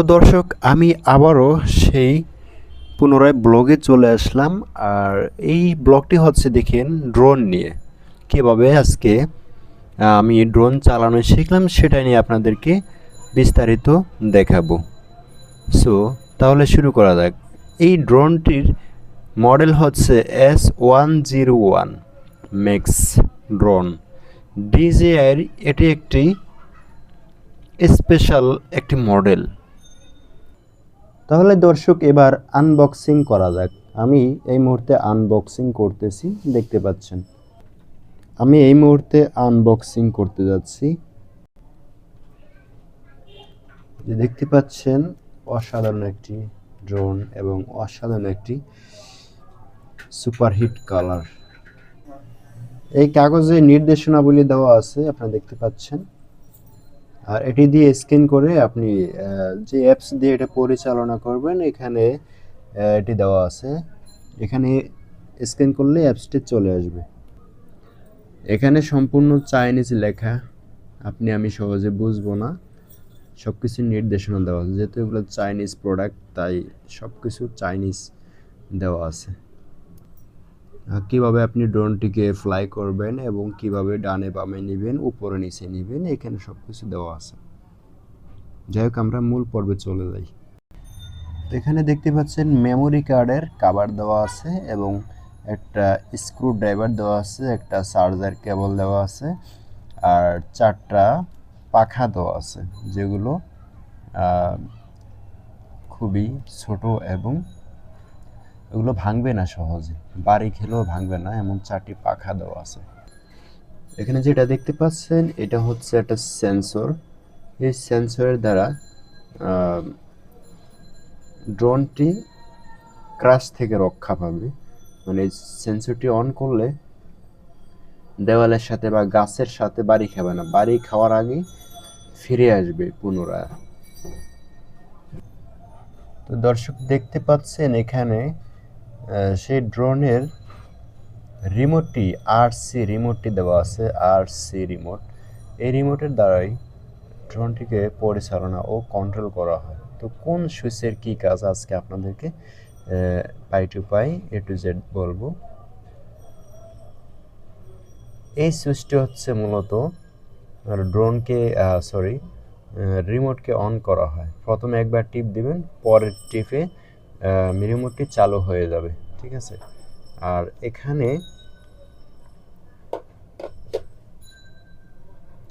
তো দর্শক, আমি আবারও সেই পুনরায় ব্লগে চলে আসলাম। আর এই ব্লগটি হচ্ছে দেখেন ড্রোন নিয়ে। কীভাবে আজকে আমি ড্রোন চালানো শিখলাম সেটা নিয়ে আপনাদেরকে বিস্তারিত দেখাবো। সো, তাহলে শুরু করা যাক। এই ড্রোনটির মডেল হচ্ছে S one zero one max drone. ডিজেআইয়ের এটি একটি স্পেশাল একটি মডেল। তাহলে দর্শক, এবার আনবক্সিং করা যাক। আমি এই মুহূর্তে আনবক্সিং করতেছি, দেখতে পাচ্ছেন। আমি এই মুহূর্তে আনবক্সিং করতে যাচ্ছি। দেখতে পাচ্ছেন, অসাধারণ একটি ড্রোন এবং অসাধারণ একটি সুপারহিট কালার এই কাগজে নির্দেশনাবলী দেওয়া আছে, আপনারা দেখতে পাচ্ছেন। আর এটি দিয়ে স্ক্যান করে আপনি যে অ্যাপস দিয়ে এটা পরিচালনা করবেন, এখানে এটি দেওয়া আছে। এখানে স্ক্যান করলে অ্যাপসটি চলে আসবে। এখানে সম্পূর্ণ চাইনিজ লেখা, আপনি আমি সহজে বুঝব না। সব কিছুর নির্দেশনা দেওয়া আছে। যেহেতু এগুলো চাইনিজ প্রোডাক্ট তাই সব কিছু চাইনিজ দেওয়া আছে। কীভাবে আপনি ড্রোনটিকে ফ্লাই করবেন এবং কীভাবে ডানে বামে নেবেন, উপরে নিচে নেবেন, এখানে সব কিছু দেওয়া আছে। যাই হোক, আমরা মূল পর্বে চলে যাই। এখানে দেখতে পাচ্ছেন মেমোরি কার্ডের কাভার দেওয়া আছে এবং একটা স্ক্রু ড্রাইভার দেওয়া আছে, একটা চার্জার কেবল দেওয়া আছে, আর চারটা পাখা দেওয়া আছে, যেগুলো খুবই ছোট এবং এগুলো ভাঙবে না সহজে। বাড়ি খেলেও ভাঙবে না, এমন চারটি পাখা দেওয়া আছে। এখানে যেটা দেখতে পাচ্ছেন, এটা হচ্ছে একটা সেন্সর এই সেন্সরের দ্বারা ড্রোনটি ক্রাশ থেকে রক্ষা পাবে। মানে সেন্সরটি অন করলে দেওয়ালের সাথে বা গাছের সাথে বাড়ি খাবে না। বাড়ি খাওয়ার আগে ফিরে আসবে পুনরায়। তো দর্শক, দেখতে পাচ্ছেন এখানে সেই ড্রোনের রিমোটটি আর সি রিমোটটি দেওয়া আছে আর সি রিমোট। এই রিমোটের দ্বারাই ড্রোনটিকে পরিচালনা ও কন্ট্রোল করা হয়। তো কোন সুইচের কি কাজ আজকে আপনাদেরকে pie to pie A to Z বলব? এই সুইচটি হচ্ছে মূলত ড্রোনকে সরি রিমোটকে অন করা হয়। প্রথমে একবার টিপ দিবেন, পরের টিপে রিমোটটি চালু হয়ে যাবে, ঠিক আছে? আর এখানে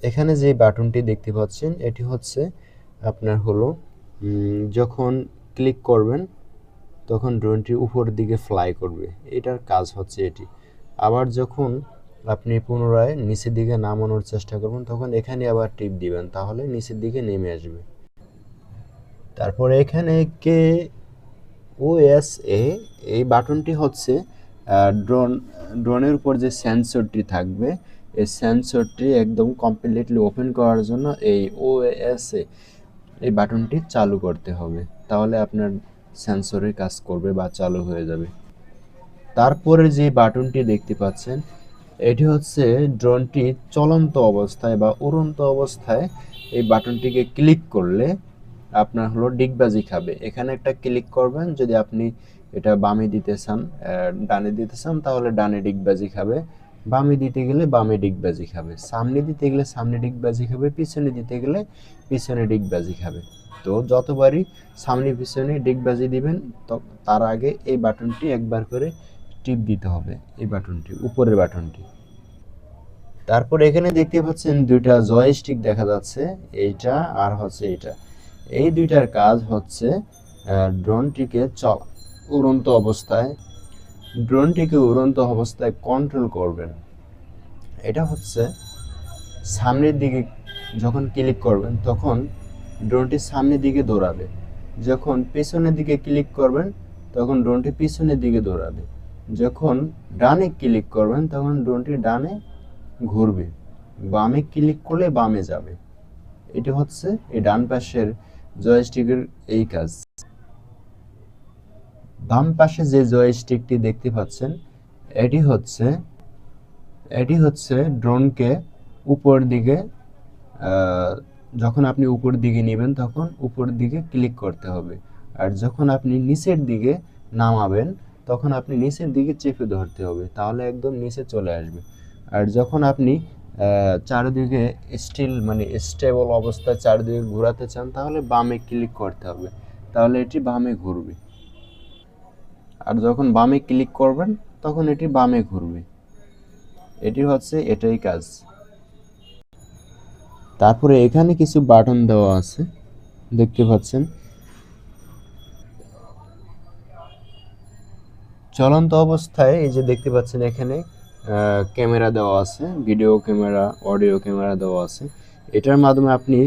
এখানে যে বাটনটি দেখতে পাচ্ছেন, এটি হচ্ছে আপনার হলো যখন ক্লিক করবেন, তখন ড্রোনটি উপরের দিকে ফ্লাই করবে। এটার কাজ হচ্ছে এটি। আবার যখন আপনি পুনরায় নিচের দিকে নামানোর চেষ্টা করবেন, তখন এখানে আবার টিপ দিবেন, তাহলে নিচের দিকে নেমে আসবে। তারপরে এখানে কে ওএস এ এই বাটনটি হচ্ছে ড্রোন ড্রোনের উপর যে সেন্সরটি থাকবে, এই সেন্সরটি একদম কমপ্লিটলি ওপেন করার জন্য এই ওএস এ এই বাটনটি চালু করতে হবে। তাহলে আপনার সেন্সরের কাজ করবে বা চালু হয়ে যাবে। তারপরে যে বাটনটি দেখতে পাচ্ছেন, এটি হচ্ছে ড্রোনটি চলন্ত অবস্থায় বা উড়ন্ত অবস্থায় এই বাটনটিকে ক্লিক করলে আপনার হলো ডিগবাজি খাবে। এখানে একটা ক্লিক করবেন, যদি আপনি এটা বামে দিতে চান ডানে দিতে চান, তাহলে ডানে ডিগবাজি খাবে। বামে দিতে গেলে বামে ডিগবাজি খাবে। সামনে দিতে গেলে সামনে ডিগবাজি খাবে, পিছনে দিতে গেলে পিছনে ডিগবাজি খাবে। তো যতবারই সামনে পিছনে ডিগবাজি দিবেন তার আগে এই বাটনটি একবার করে টিপ দিতে হবে, এই বাটনটি, উপরের বাটনটি। তারপর এখানে দেখতে পাচ্ছেন দুইটা জয়স্টিক দেখা যাচ্ছে, এইটা আর হচ্ছে এইটা। এই দুইটার কাজ হচ্ছে ড্রোনটিকে চল। উড়ন্ত অবস্থায়, ড্রোনটিকে উড়ন্ত অবস্থায় কন্ট্রোল করবেন। এটা হচ্ছে সামনের দিকে যখন ক্লিক করবেন, তখন ড্রোনটি সামনের দিকে দৌড়াবে। যখন পেছনের দিকে ক্লিক করবেন, তখন ড্রোনটি পিছনের দিকে দৌড়াবে। যখন ডানে ক্লিক করবেন, তখন ড্রোনটি ডানে ঘুরবে। বামে ক্লিক করলে বামে যাবে। এটি হচ্ছে এই ডান পাশের জয়স্টিকের এই কাজ। বাম পাশে যে জয়স্টিকটি দেখতে পাচ্ছেন, এটি হচ্ছে এটি হচ্ছে ড্রোনকে উপর দিকে যখন আপনি উপর দিকে নেবেন তখন উপর দিকে ক্লিক করতে হবে। আর যখন আপনি নিচের দিকে নামাবেন, তখন আপনি নিচের দিকে চেপে ধরতে হবে, তাহলে একদম নিচে চলে আসবে। আর যখন আপনি চারিদিকে স্টিল মানে স্টেবল অবস্থায় চারিদিকে ঘোরাতে চান, তাহলে বামে ক্লিক করতে হবে। তাহলে এটি বামে ঘুরবে। আর যখন বামে ক্লিক করবেন, তখন এটি বামে ঘুরবে। এটি হচ্ছে এটাই কাজ। তারপরে এখানে কিছু বাটন দেওয়া আছে, দেখতে পাচ্ছেন। চলন্ত অবস্থায় এই যে দেখতে পাচ্ছেন এখানে ক্যামেরা দেওয়া আছে ভিডিও ক্যামেরা অডিও ক্যামেরা দেওয়া আছে। এটার মাধ্যমে আপনি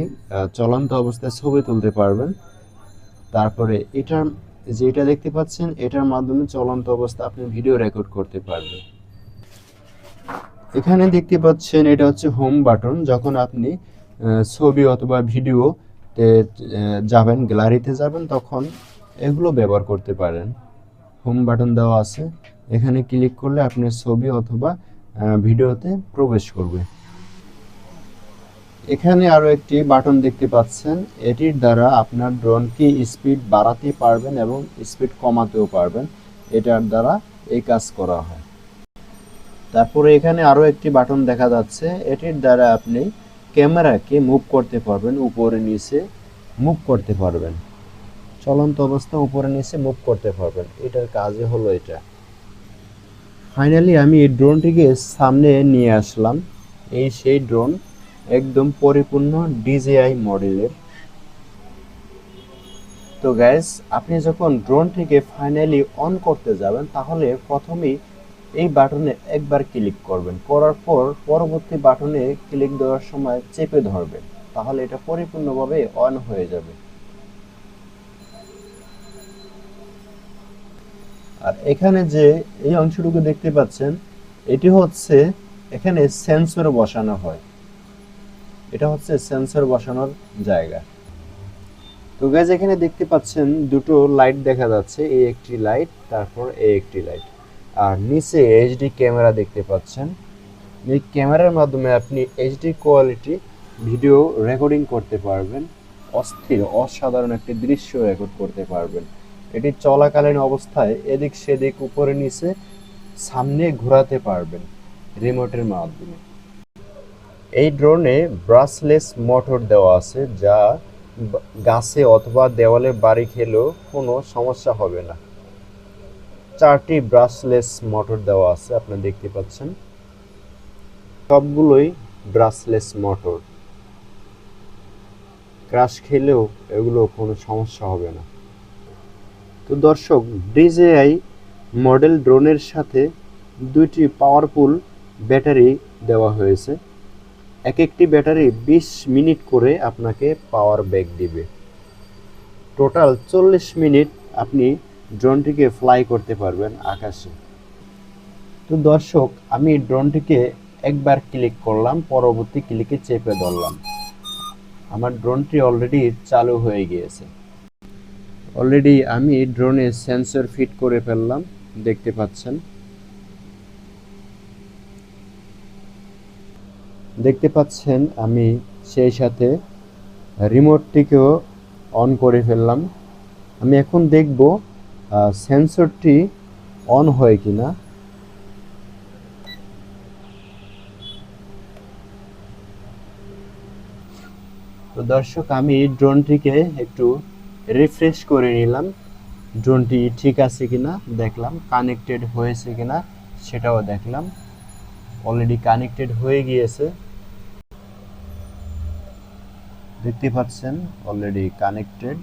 চলন্ত অবস্থায় ছবি তুলতে পারবেন। তারপরে এটার যে এটা দেখতে পাচ্ছেন, এটার মাধ্যমে চলন্ত অবস্থা আপনি ভিডিও রেকর্ড করতে পারবেন। এখানে দেখতে পাচ্ছেন, এটা হচ্ছে হোম বাটন যখন আপনি ছবি অথবা ভিডিওতে যাবেন গ্যালারিতে যাবেন, তখন এগুলো ব্যবহার করতে পারেন। হোম বাটন দেওয়া আছে। এখানে ক্লিক করলে আপনার ছবি অথবা ভিডিওতে প্রবেশ করবে। এখানে আরও একটি বাটন দেখতে পাচ্ছেন। এটির দ্বারা আপনার ড্রোনকে স্পিড বাড়াতে পারবেন এবং স্পিড কমাতেও পারবেন, এটার দ্বারা এই কাজ করা হয়। তারপরে এখানে আরও একটি বাটন দেখা যাচ্ছে। এটির দ্বারা আপনি ক্যামেরাকে মুভ করতে পারবেন, উপরে নিচে মুভ করতে পারবেন। চলন্ত অবস্থা, উপরে নিচে মুভ করতে পারবেন। এটার কাজই হলো এটা। ফাইনালি আমি এই ড্রোনটিকে সামনে নিয়ে আসলাম। এই সেই ড্রোন একদম পরিপূর্ণ ডিজেআই মডেলের তো গ্যাস আপনি যখন ড্রোনটিকে ফাইনালি অন করতে যাবেন, তাহলে প্রথমেই এই বাটনে একবার ক্লিক করবেন। করার পর পরবর্তী বাটনে ক্লিক দেওয়ার সময় চেপে ধরবেন। তাহলে এটা পরিপূর্ণভাবে অন হয়ে যাবে। আর এখানে যে এই অংশটুকু দেখতে পাচ্ছেন, এটি হচ্ছে এখানে সেন্সর বসানো হয়। এটা হচ্ছে সেন্সর বসানোর জায়গা। তো গাইজ এখানে দেখতে পাচ্ছেন দুটো লাইট দেখা যাচ্ছে এই একটি লাইট তারপর এই একটি লাইট আর নিচে এইচডি ক্যামেরা দেখতে পাচ্ছেন। এই ক্যামেরার মাধ্যমে আপনি এইচডি কোয়ালিটি ভিডিও রেকর্ডিং করতে পারবেন। অস্থির, অসাধারণ একটি দৃশ্য রেকর্ড করতে পারবেন। এটি চলাকালীন অবস্থায় এদিক সেদিক, উপরে নিচে, সামনে ঘোরাতে পারবেন রিমোটের মাধ্যমে। এই ড্রোনে ব্রাসলেস মোটর দেওয়া আছে, যা গাছে অথবা দেওয়ালে বাড়ি খেলেও কোনো সমস্যা হবে না। চারটি ব্রাসলেস মোটর দেওয়া আছে আপনারা দেখতে পাচ্ছেন। সবগুলোই ব্রাসলেস মোটর। ক্রাশ খেলেও এগুলো কোনো সমস্যা হবে না। তো দর্শক, ডিজেআই মডেল ড্রোনের সাথে দুইটি পাওয়ারফুল ব্যাটারি দেওয়া হয়েছে। এক একটি ব্যাটারি বিশ মিনিট করে আপনাকে পাওয়ার ব্যাক দিবে। টোটাল চল্লিশ মিনিট আপনি ড্রোনটিকে ফ্লাই করতে পারবেন আকাশে। তো দর্শক, আমি ড্রোনটিকে একবার ক্লিক করলাম, পরবর্তী ক্লিকে চেপে ধরলাম। আমার ড্রোনটি অলরেডি চালু হয়ে গিয়েছে। অলরেডি আমি ড্রোনে সেন্সর ফিট করে ফেললাম, দেখতে পাচ্ছেন। দেখতে পাচ্ছেন, আমি সেই সাথে রিমোটটিকেও অন করে ফেললাম। আমি এখন দেখব সেন্সরটি অন হয় কিনা। তো দর্শক, আমি ড্রোনটিকে একটু রিফ্রেশ করে নিলাম। ড্রোনটি ঠিক আছে কিনা দেখলাম কানেক্টেড হয়েছে কিনা সেটাও দেখলাম। অলরেডি কানেক্টেড হয়ে গিয়েছে। দেখতে পাচ্ছেন অলরেডি কানেক্টেড